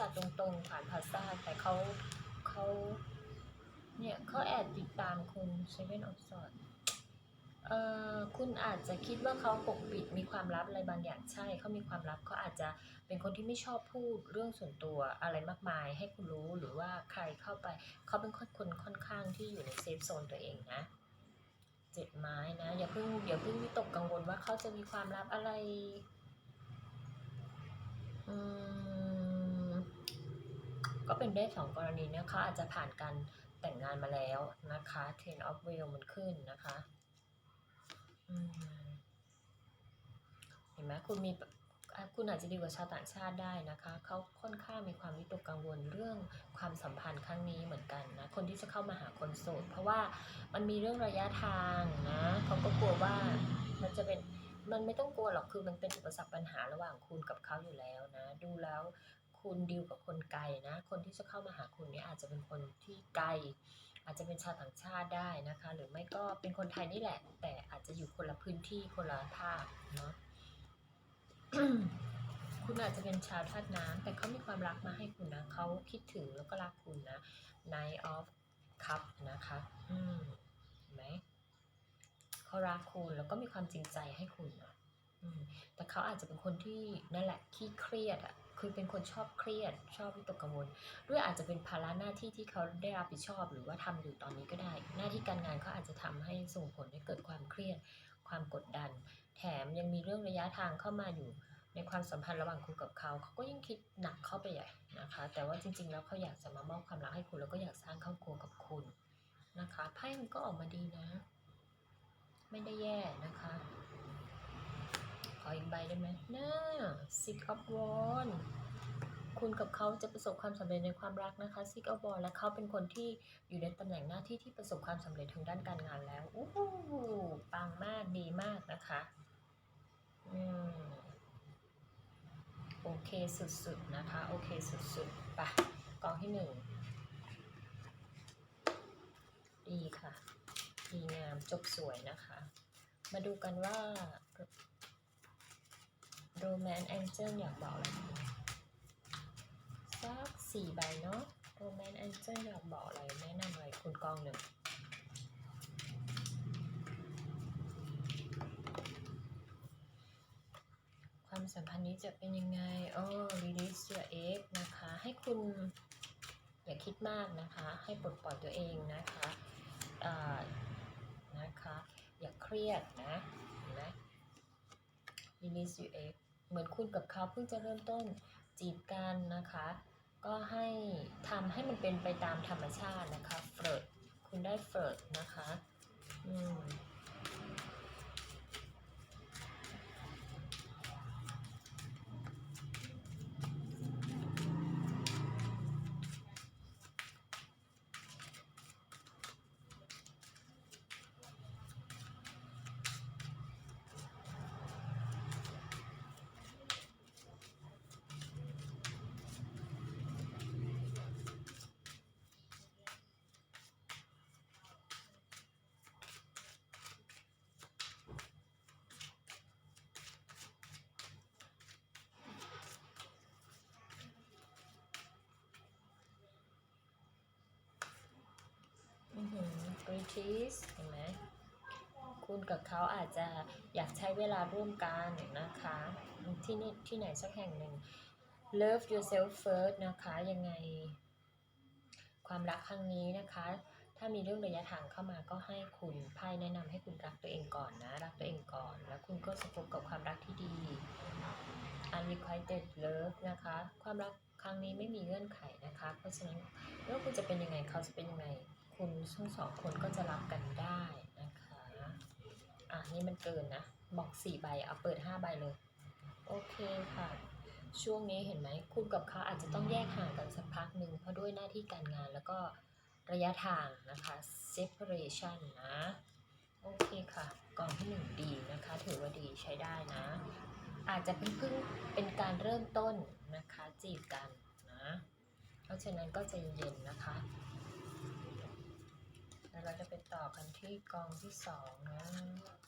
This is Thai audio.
จาตรงๆผ่านภาษาแต่เขาเขาเนี่ยเขาแอบติดตามคุณเซเว่นออฟสอดเอ่อคุณอาจจะคิดว่าเขาปกปิดมีความลับอะไรบางอย่างใช่เขามีความลับเขาอาจจะเป็นคนที่ไม่ชอบพูดเรื่องส่วนตัวอะไรมากมาย ให้คุณรู้หรือว่าใครเข้าไปเขาเป็นคนคนค่อนข้างที่อยู่ในเซฟโซนตัวเองนะเจ็ดไม้นะอย่าเพิ่งอย่าเพิ่งวิตกกังวลว่าเขาจะมีความลับอะไร อืม ก็เป็นได้สองกรณีนี่ยเขาอาจจะผ่านการแต่งงานมาแล้วนะคะ Ten of Wheel มันขึ้นนะคะเห็นไหมคุณมีคุณอาจจะดีกว่าชาวต่างชาติได้นะคะ เขาค่อนข้างมีความวิตกกังวลเรื่องความสัมพันธ์ครั้งนี้เหมือนกันนะ คนที่จะเข้ามาหาคนโสด เพราะว่ามันมีเรื่องระยะทางนะ เขาก็กลัวว่ามันจะเป็น มันไม่ต้องกลัวหรอก คือมันเป็นอุปสรรคปัญหาระหว่างคุณกับเขาอยู่แล้วนะ ดูแล้ว คุณดีลกับคนไกลนะ คนที่จะเข้ามาหาคุณเนี่ยอาจจะเป็นคนที่ไกล อาจจะเป็นชาวต่างชาติได้นะคะ หรือไม่ก็เป็นคนไทยนี่แหละ แต่อาจจะอยู่คนละพื้นที่คนละภาคเนาะคุณอาจจะเป็นชาวธาตุน้ำแต่เขามีความรักมาให้คุณนะเขาคิดถึงแล้วก็รักคุณนะ Night of Cup นะคะ อืมเห็นไหมเขารักคุณแล้วก็มีความจริงใจให้คุณนะ แต่เขาอาจจะเป็นคนที่นั่นแหละขี้เครียดอะคือเป็นคนชอบเครียด ชอบวิตกกังวล ด้วยอาจจะเป็นภาระหน้าที่ที่เขาได้รับผิดชอบ หรือว่าทำอยู่ตอนนี้ก็ได้ หน้าที่การงานเขาอาจจะทำให้ส่งผลให้เกิดความเครียด ความกดดัน แถมยังมีเรื่องระยะทางเข้ามาอยู่ในความสัมพันธ์ระหว่างคุณกับเขาเขาก็ยิ่งคิดหนักเข้าไปใหญ่นะคะ แต่ว่าจริง ๆ แล้วเขาอยากจะมามอบความรักให้คุณแล้วก็อยากสร้างครอบครัวกับคุณนะคะไพ่มันก็ออกมาดีนะ ไม่ได้แย่นะคะ ออีกใบได้ไหมน่า Six of Wands คุณกับเขาจะประสบความสำเร็จในความรักนะคะ Six of Wands และเขาเป็นคนที่อยู่ในตำแหน่งหน้าที่ที่ประสบความสำเร็จทางด้านการงานแล้วอู้หูปังมากดีมากนะคะอืมโอเคสุดๆนะคะ โอเคสุดๆไปะกองที่หนึ่งดีค่ะดีงามจบสวยนะคะ มาดูกันว่า Romance Angel อยากบอกอะไรสักสี่ใบเนาะ Romance Angel อยากบอกอะไรแนะนำอะไรคุณกองหนึ่งความสัมพันธ์นี้จะเป็นยังไงโอ้ release your egg นะคะ ให้คุณอย่าคิดมากนะคะ ให้ปลดปล่อยตัวเองนะคะอ่านะคะ อย่าเครียดนะเห็นไหม release your egg เหมือนคุณกับเขาเพิ่งจะเริ่มต้นจีบกันนะคะ ก็ให้ทำให้มันเป็นไปตามธรรมชาตินะคะเฟิร์ดคุณได้เฟิร์ดนะคะ อืม อ British เห็นไหมคุณกับเขาอาจจะอยากใช้เวลาร่วมกันนะคะ ที่นี่ที่ไหนสักแห่งหนึ่ง Love yourself first นะคะยังไง ความรักครั้งนี้นะคะ ถ้ามีเรื่องระยะทางเข้ามาก็ให้คุณไพ่แนะนำให้คุณรักตัวเองก่อนนะ รักตัวเองก่อน แล้วคุณก็จะพบกับความรักที่ดี unrequited love นะคะ ความรักครั้งนี้ไม่มีเงื่อนไขนะคะ เพราะฉะนั้นไม่ว่าคุณจะเป็นยังไงเขาจะเป็นยังไง คุณทั้งสองคนก็จะรักกันได้นะคะ อะนี่มันเกินนะ บอกสี่ใบเอาเปิดห้าใบเลย โอเคค่ะ ช่วงนี้เห็นไหมคุณกับเขาอาจจะต้องแยกห่างกันสักพักหนึ่งเพราะด้วยหน้าที่การงานแล้วก็ระยะทางนะคะ separation นะ โอเคค่ะกองที่หนึ่งดีนะคะ ถือว่าดีใช้ได้นะ อาจจะเป็นเพิ่งเป็นการเริ่มต้นนะคะจีบกันนะ เพราะฉะนั้นก็ใจเย็นๆนะคะ แล้วเราจะไปต่อกันที่กองที่สองนะ